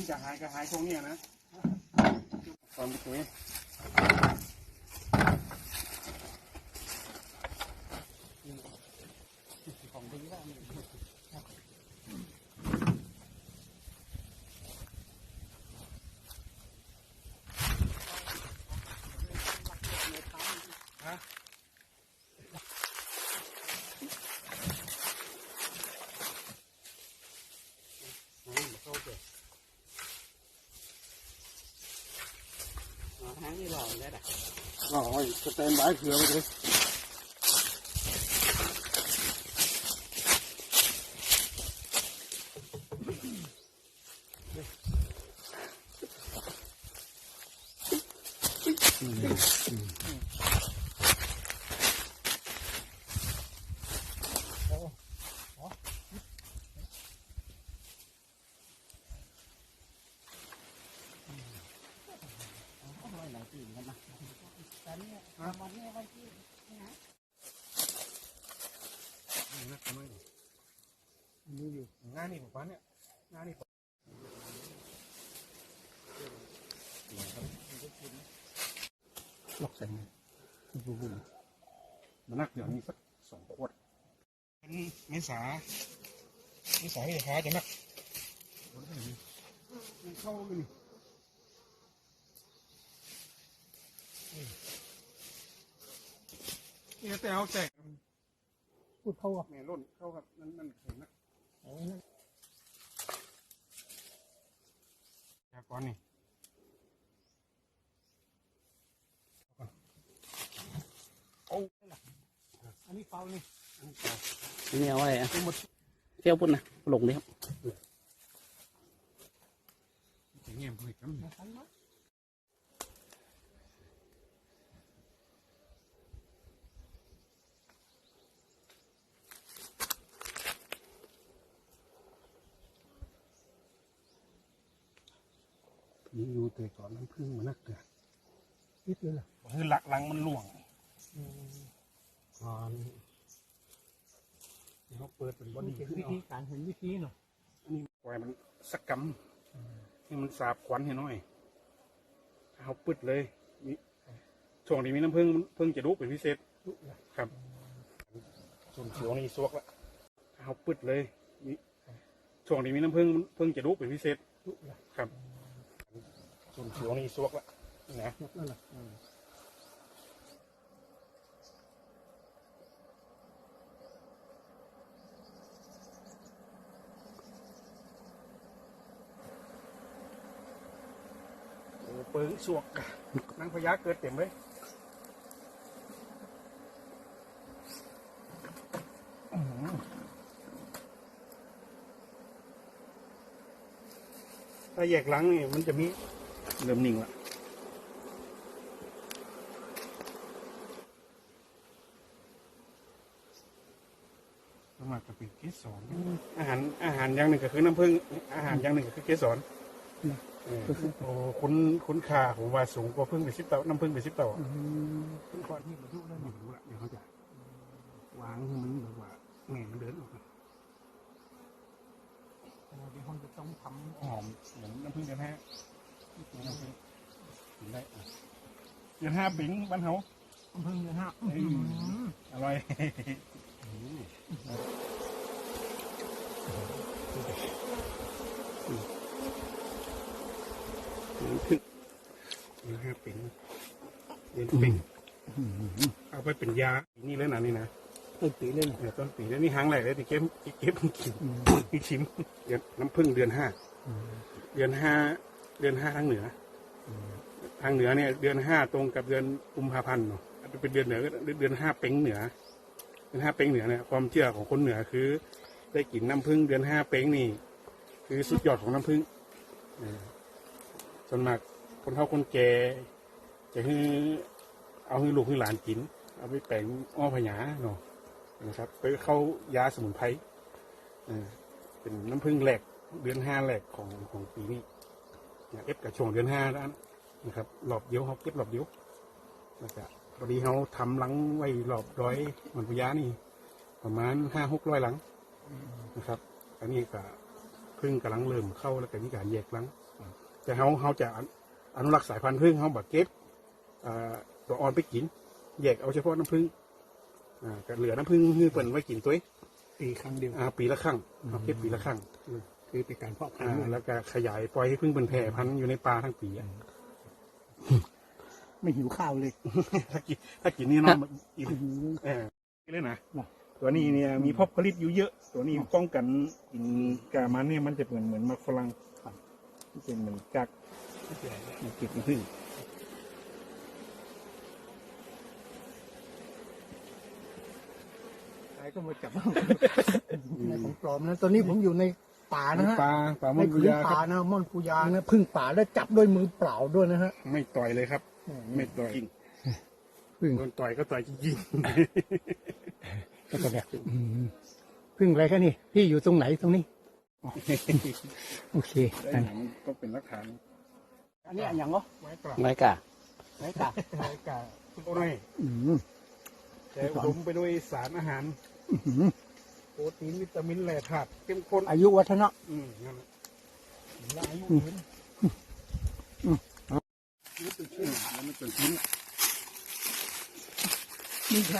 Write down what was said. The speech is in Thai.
มันจะหายก็หายตรงเนี้ยนะตอนไปคุย ของดีแล้ว เข้าเถอะ นี่หล่อเลยอะอ๋อสแตนบายเผื่อไปเลย หลายปีกันนะแต่ เนี่ยวันนี้วันที่นะนักทำไมนี่อยู่งานนี่ผมว่าเนี่ยงานนี่ผมล็อกใส่มือบุบุมันนักเดี๋ยวนี้สักสองขวดเป็นเมษาเมษาที่ค้าจะนักมันเข้าไปนี่ นี่แต่เอาแจกพูดเขาอะแม่ร่นเข้ากับนั่นนั่นเห็นนะจากก่อนนี่โอ้อันนี้เฝ้านี่นี่เอาไว้อะเป็นหมดเที่ยวพุ่นนะลงเลยครับจะเงียบเลยครับมาทัน มั้ยนี่อยู่แต่ก่อนน้ำพึ่งมันนักเกิดคิดเลยล่ะคือหลักลังมันหลวงก่อนนี่เขาเปิดเป็นบอนี่ดี้เป็นขึ้นวิเอาธีการเห็นวิธีเนาะอันนี้ปล่อยมันสักกำให้มันสาบควันให้หน่อยเอาปึดเลยนี่ช่วงนี้มีน้ำพึ่งพึ่งจะลุกเป็นพิเศษลุกละครับส่วนช่วงนี้สวกละเอาปึดเลยนี่ช่วงนี้มีน้ำพึ่งพึ่งจะลุกเป็นพิเศษลุกละครับ ส่วนช่วนี้สวกละนะยกนั่นแหละโอ้เปิงสวกกะนางพญาเกิดเต็มเลยถ้าแยกหลังนี่มันจะมี เริ่มนิ่งละสมัครกับเป็นเกสรอาหารอาหารอย่างหนึ่งก็คือน้ำผึ้งอาหารอย่างหนึ่งก็คือเกสรเออโอ้คุณคุณค่าผมว่าสูงกว่าพึ่งไปสิบเต่าน้ำพึ่งไปสิบเต่าเป็นก่อนที่มาดูแล้วไม่รู้ละเดี๋ยวเขาจะวางให้มันแบบว่าแง่มันเดินออกมาเดี๋ยวห้องจะต้องทหอมเหมือนน้ำพึ่งเดือนห้าน้ำพึ่งกิน ได้อะเดือนห้าบิงบ้านเฮาำน้ำพึ่งเลยฮะเอ้ยอร่อยน้ำพึ่งเดือนห้าบิงเดือนบิงเอาไปเป็นยานี่เลยนะนี่นะเพิ่งตีเล่นเดี๋ยวต้นปีแล้วนี่หางแหลกเลยที่เก็บที่เก็บกินที่ชิมเดือนน้ำพึ่งเดือนห้าเดือนห้า เดือนห้าทางเหนืออทางเหนือเนี่ยเดือนห้าตรงกับเดือนกุมภาพันธ์เนาะอาจจะเป็นเดือนเหนือก็เดือนห้าเป็งเหนือเดือนห้าเป็งเหนือเนี่ยความเชื่อของคนเหนือคือ ได้กินน้ำพึ่งเดือนห้าเป็งนี่ คือสุดยอดของน้ำพึ่งเออส่วนมากคนเฒ่าคนแก่จะให้เอาให้ลูกให้หลานกิน เอาไปแปลงอ้อพญาเนาะนะครับไปเข้ายาสมุนไพรเออเป็นน้ำผึ้งแหลกเดือนห้าแหลกของของปีนี้ เนี่ยเอฟกับช่วงเดือนห้าแล้วนะครับรอบเดียวเขาเก็บรอบเดียวแล้วก็พอดีเขาทำหลังไว้รอบร้อยเหมือนพญานี่ ประมาณห้าหกร้อยหลังนะครับ อันนี้ก็เพึ่งกำลังเริ่มเข้าแล้วก็มีการแยกหลัง แต่เขาเขาจะอนุรักษ์สายพันธุ์พึ่งเขาบักเก็ตอ่าตัวอ่อนไปกิน แยกเอาเฉพาะน้ำพึ่งอ่าก็เหลือน้ำพึ่งคือเปิ่นไว้กินตัวเองปีครั้งเดียวอ่าปีละครั้งเขาเก็บปีละครั้ง คือเป็นการเพาะพันอ่าธุ์แล้วก็ขยายปล่อยให้พึ่งเป็นแพร่พันธุ์อยู่ในป่าทั้งปีอะไม่หิวข้าวเลย ถ้ากินถ้ากินนี่เน้องอิ่มเออเลยนะน่ะตัวนี้เนี่ยมีพบผลิตอยู่เยอะ ตัวนี้ป้องกันกินกามันเนี่ยมันจะเหมือนเหมือนมักฝรั่งที่เป็นเหมือนกักเก็บน้ำพึ่งใครก็มาจับในของปลอมนะ ตอนนี้ผมอยู่ใน ป่านะฮะปลาปลาในมันกุพื้นยาคป่ารับ นะม่อนปูยานะพึ่งป่าแล้วจับด้วยมือเปล่าด้วยนะฮะ ไม่ต่อยเลยครับไม่ต่อยพึ่ง โดนต่อยก็ต่อยจริงก็จะแบบอืมพึ่งอะไรกันนี่พี่อยู่ตรงไหนตรงนี้อ๋อๆโอเคได้หนังก็เป็นหลักฐานอันนี้อย่างเหรอไม้กลับไรกะไหนกะไม้กลับโอ้ยอืมแต่อุดมไปด้วยสารอาหาร อื้อหือโปรตีนวิตามินแร่ธาตุเข้มข้นอายุวัฒนะอืมนั่นแหละและอายุนี่เป็นชิ้นแล้วมันเป็นชิ้นมีแผล